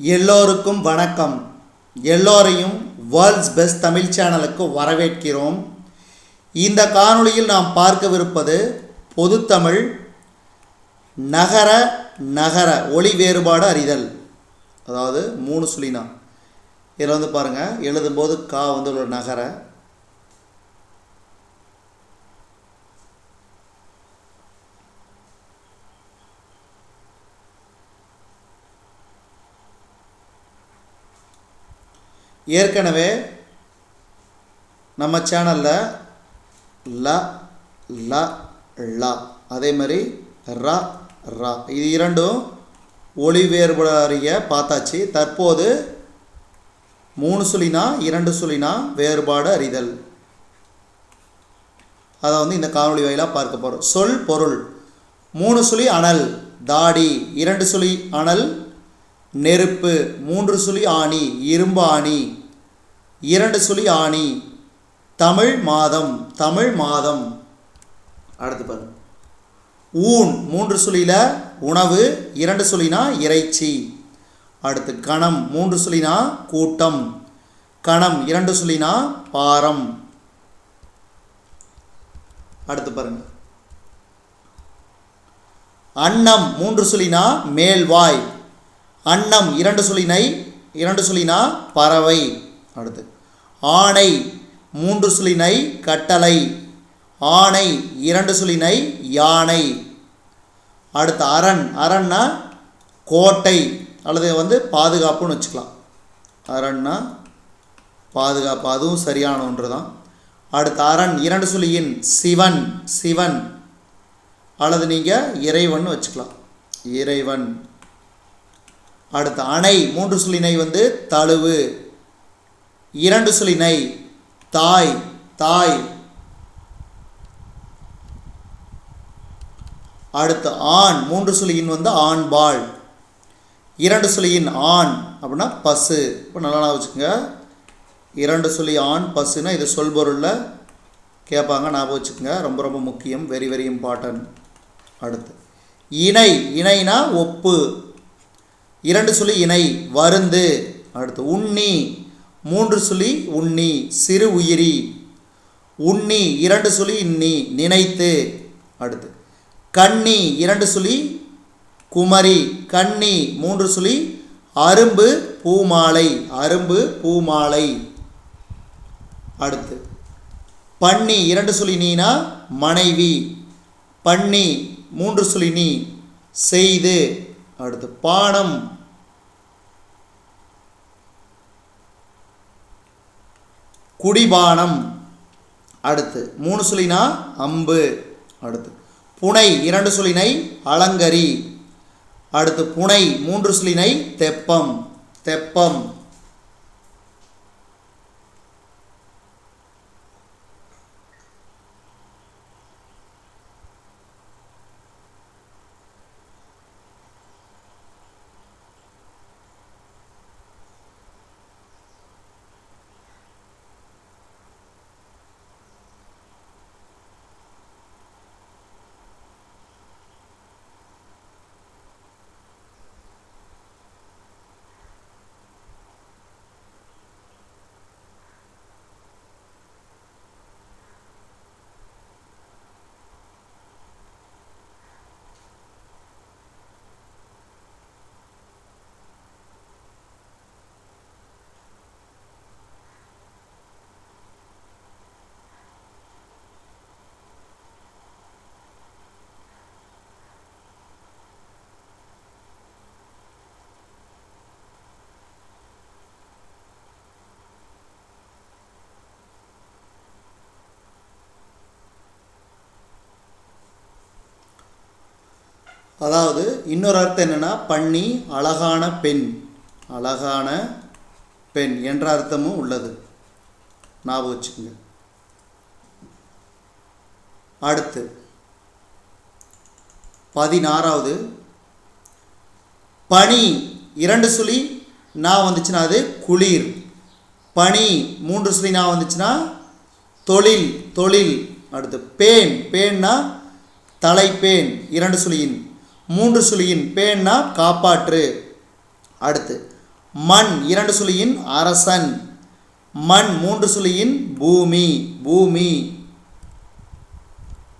எல்லோருக்கும் வணக்கம். எல்லோரையும் வேர்ல்ட்ஸ் பெஸ்ட் தமிழ் சேனலுக்கு வரவேற்கிறோம். இந்த காணொளியில் நாம் பார்க்கவிருப்பது பொதுத்தமிழ் நகர நகர ஒளி வேறுபாடு அறிதல். அதாவது மூணு சுழினா. இதில் வந்து பாருங்கள் எழுதும்போது கா வந்து ஒரு நகர ஏற்கனவே நம்ம சேனலில் ல ல ல அதே மாதிரி ர இது இரண்டும் ஒளி வேறுபாடு அறிய பார்த்தாச்சு. தற்போது மூணு சுழினா இரண்டு சுழினா வேறுபாடு அறிதல். அதை வந்து இந்த காணொளி வாயிலாக பார்க்க போகிறோம் சொல் பொருள். மூணு சுழி அனல் தாடி. இரண்டு சுழி அனல் நெருப்பு. மூன்று சுழி ஆணி இரும்பு ஆணி. இரண்டு சுழி ஆணி. தமிழ் மாதம் தமிழ் மாதம். அடுத்து பாருங்க. ஊன் மூன்று சுழியில் உணவு இரண்டு சுழினா இறைச்சி. அடுத்து கணம் மூன்று சுழினா கூட்டம். கணம் இரண்டு சுழினா பாரம். அடுத்து பாருங்க. அன்னம் மூன்று சுழினா மேல்வாய். அன்னம் இரண்டு சுழினை இரண்டு சுழினா பறவை. அடுத்து ஆணை மூன்று சுழினை கட்டளை ஆணை இரண்டு சுழினை யானை. அடுத்து அரண் அரண்னா கோட்டை அல்லது வந்து பாதுகாப்புன்னு வச்சுக்கலாம். அரண்னா பாதுகாப்பு அதுவும் சரியான ஒன்று தான் அடுத்து அரண் இரண்டு சுழியின் சிவன் சிவன் அல்லது நீங்கள் இறைவன் வச்சுக்கலாம். இறைவன். அடுத்து அணை மூன்று சுழினை வந்து தழுவு. இரண்டு சுழினை தாய் தாய். அடுத்து ஆண். மூன்று சுழியின் வந்து ஆண்பால் இரண்டு சுழியின் ஆண் அப்படின்னா பசு. இப்போ நல்லா ஞாபகம் வச்சுக்கோங்க. இரண்டு சுழி ஆண் பசுன்னா இது சொல்பொருளில் கேட்பாங்க ஞாபகம் வச்சுக்கோங்க. ரொம்ப ரொம்ப முக்கியம். வெரி வெரி இம்பார்ட்டன்ட் அடுத்து இணை. இணைனா ஒப்பு. இரண்டு சுழி இணை. வருந்து. அடுத்து உண்ணி. மூன்று சுழி உண்ணி சிறு உயிரி. உண்ணி இரண்டு சுழி இன்னி நினைத்து. அடுத்து கண்ணி இரண்டு சுழி குமரி. கண்ணி மூன்று சுழி அரும்பு பூமாலை. அரும்பு பூமாலை. அடுத்து பண்ணி இரண்டு சுழி நீனா மனைவி. பன்னி மூன்று சுழி நீ செய்து. அடுத்து பானம். குடிபானம். அடுத்து மூணு சுழினா அம்பு. அடுத்து புனை இரண்டு சுழினை அலங்கரி. அடுத்து புனை மூன்று சுழினை தெப்பம். தெப்பம். அதாவது இன்னொரு அர்த்தம் என்னென்னா பண்ணி அழகான பெண். அழகான பெண் என்ற அர்த்தமும் உள்ளது. ஞாபகம் வச்சுக்கோங்க. அடுத்து பதினாறாவது பனி இரண்டு சுழி நான் வந்துச்சுன்னா அது குளிர். பனி மூன்று சுழி நான் வந்துச்சுன்னா தொழில் தொழில். அடுத்து பேன். பேன்னா தலைப்பேன் இரண்டு சுழியின். மூன்று சுழியின் பேன்னா காப்பாற்று. அடுத்து மண் இரண்டு சுழியின் அரசன். மண் மூன்று சுழியின் பூமி பூமி.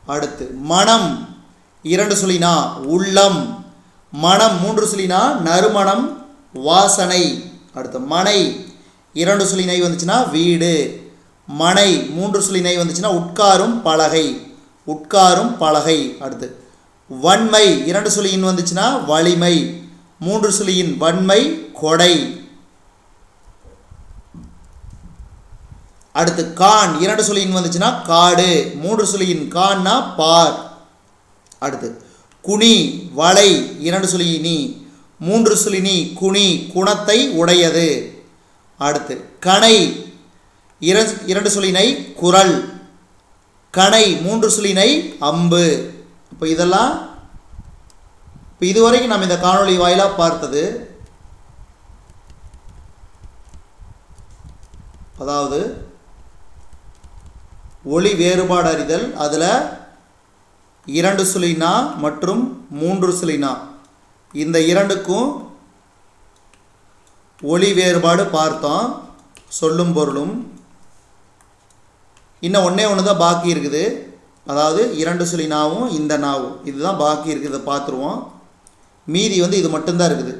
அடுத்து மனம் இரண்டு சுழினா உள்ளம். மனம் மூன்று சுழினா நறுமணம் வாசனை. அடுத்து மனை இரண்டு சுழி நெய் வந்துச்சுன்னா வீடு. மனை மூன்று சுழி நெய் வந்துச்சுன்னா உட்காரும் பலகை. உட்காரும் பலகை. அடுத்து வன்மை. இரண்டு சுழியின் வந்துச்சுன்னா வலிமை. மூன்று சுழியின் வன்மை கொடை. அடுத்து கான். இரண்டு சுழியின் வந்துச்சுன்னா காடு. மூன்று சுழியின் கான்னா பார். அடுத்து குனி வளை இரண்டு சுழியினி மூன்று சுழினி குனி குணத்தை உடையது. அடுத்து கணை இரண்டு சுழினை குரல். கணை மூன்று சுழினை அம்பு. இப்போ இதெல்லாம் இப்போ இதுவரைக்கும் நம்ம இந்த காணொளி வாயிலாக பார்த்தது அதாவது ஒளி வேறுபாடு அறிதல் அதில் இரண்டு சுழினா மற்றும் மூன்று சுழினா இந்த இரண்டுக்கும் ஒளி வேறுபாடு பார்த்தோம் சொல்லும் பொருளும். இன்னும் ஒன்றே ஒன்று தான் பாக்கி இருக்குது. அதாவது இரண்டு சுழி நாவும் இந்த நாவும். இதுதான் பாக்கி இருக்கிறத பார்த்துருவோம். மீதி வந்து இது மட்டும்தான் இருக்குது.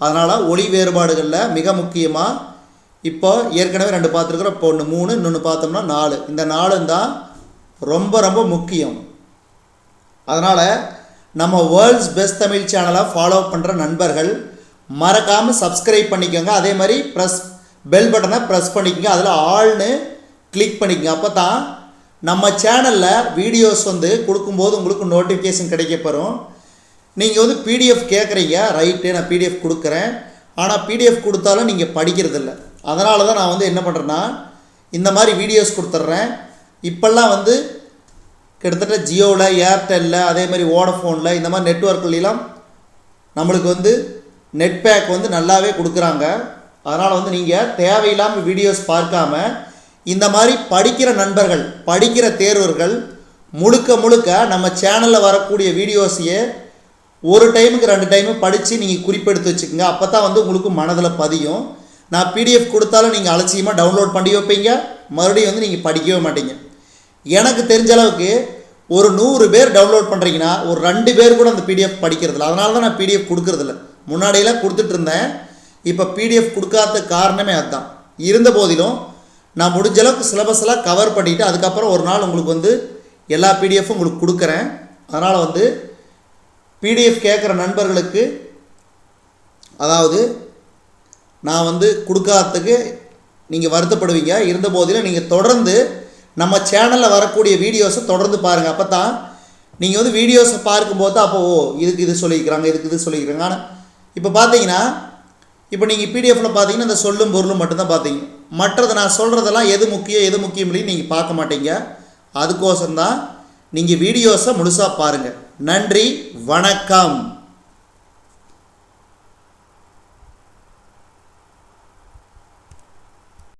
அதனால் ஒளி வேறுபாடுகளில் மிக முக்கியமாக இப்போ ஏற்கனவே ரெண்டு பார்த்துருக்குறோம். இப்போ ஒன்று மூணு இன்னொன்று பார்த்தோம்னா நாலு. இந்த நாலும் தான் ரொம்ப ரொம்ப முக்கியம். அதனால் நம்ம வேர்ல்ட்ஸ் பெஸ்ட் தமிழ் சேனலை ஃபாலோ பண்ணுற நண்பர்கள் மறக்காமல் சப்ஸ்கிரைப் பண்ணிக்கோங்க. அதே மாதிரி ப்ரெஸ் பெல் பட்டனை ப்ரெஸ் பண்ணிக்கோங்க. அதில் ஆள்னு கிளிக் பண்ணிக்கங்க. அப்போ தான் நம்ம சேனலில் வீடியோஸ் வந்து கொடுக்கும்போது உங்களுக்கு நோட்டிஃபிகேஷன் கிடைக்கப்பெறும். நீங்கள் வந்து பிடிஎஃப் கேட்குறீங்க ரைட்டு நான் பிடிஎஃப் கொடுக்குறேன். ஆனால் பிடிஎஃப் கொடுத்தாலும் நீங்கள் படிக்கிறதில்ல. அதனால தான் நான் வந்து என்ன பண்ணுறேன்னா இந்த மாதிரி வீடியோஸ் கொடுத்துட்றேன். இப்போல்லாம் வந்து கிட்டத்தட்ட ஜியோவில் ஏர்டெல்லில் அதே மாதிரி ஓடஃபோனில் இந்த மாதிரி நெட்ஒர்க்லாம் நம்மளுக்கு வந்து நெட் பேக் வந்து நல்லாவே கொடுக்குறாங்க. அதனால் வந்து நீங்கள் தேவையில்லாமல் வீடியோஸ் பார்க்காம இந்த மாதிரி படிக்கிற நண்பர்கள் படிக்கிற தேர்வர்கள் முழுக்க முழுக்க நம்ம சேனலில் வரக்கூடிய வீடியோஸையே ஒரு டைமுக்கு ரெண்டு டைமு படித்து நீங்கள் குறிப்பெடுத்து வச்சுக்கோங்க. அப்போ தான் வந்து உங்களுக்கு மனதில் பதியும். நான் பிடிஎஃப் கொடுத்தாலும் நீங்கள் அலட்சியமாக டவுன்லோட் பண்ணி வைப்பீங்க. மறுபடியும் வந்து நீங்கள் படிக்கவே மாட்டீங்க. எனக்கு தெரிஞ்ச அளவுக்கு ஒரு நூறு பேர் டவுன்லோட் பண்ணுறீங்கன்னா ஒரு ரெண்டு பேர் கூட அந்த பிடிஎஃப் படிக்கிறதில்ல அதனால தான் நான் பிடிஎஃப் கொடுக்கறதில்ல முன்னாடியெல்லாம் கொடுத்துட்டு இருந்தேன். இப்போ பிடிஎஃப் கொடுக்காத காரணமே அதுதான் இருந்த போதிலும் நான் முடிஞ்ச அளவுக்கு சிலபஸ் எல்லாம் கவர் பண்ணிவிட்டு அதுக்கப்புறம் ஒரு நாள் உங்களுக்கு வந்து எல்லா பிடிஎஃப்பும் உங்களுக்கு கொடுக்குறேன். அதனால் வந்து பிடிஎஃப் கேட்குற நண்பர்களுக்கு அதாவது நான் வந்து கொடுக்காததுக்கு நீங்கள் வருத்தப்படுவீங்க. இருந்த போதிலும் நீங்கள் தொடர்ந்து நம்ம சேனலில் வரக்கூடிய வீடியோஸை தொடர்ந்து பாருங்கள் அப்போ தான் நீங்கள் வந்து வீடியோஸை பார்க்கும்போது அப்போ ஓ இதுக்கு இது சொல்லிக்கிறாங்க இதுக்கு இது சொல்லிக்கிறாங்க ஆனால் இப்போ பார்த்தீங்கன்னா இப்போ நீங்கள் பிடிஎஃப்பில் பார்த்தீங்கன்னா இந்த சொல்லும் பொருளும் மட்டும்தான் பார்த்தீங்க. மற்றது நான் சொல்கிறதெல்லாம் எது முக்கியம் எது முக்கியம் இல்லைன்னு நீங்கள் பார்க்க மாட்டீங்க. அதுக்கோசம் தான் நீங்கள் வீடியோஸை முழுசாக பாருங்கள் நன்றி வணக்கம்.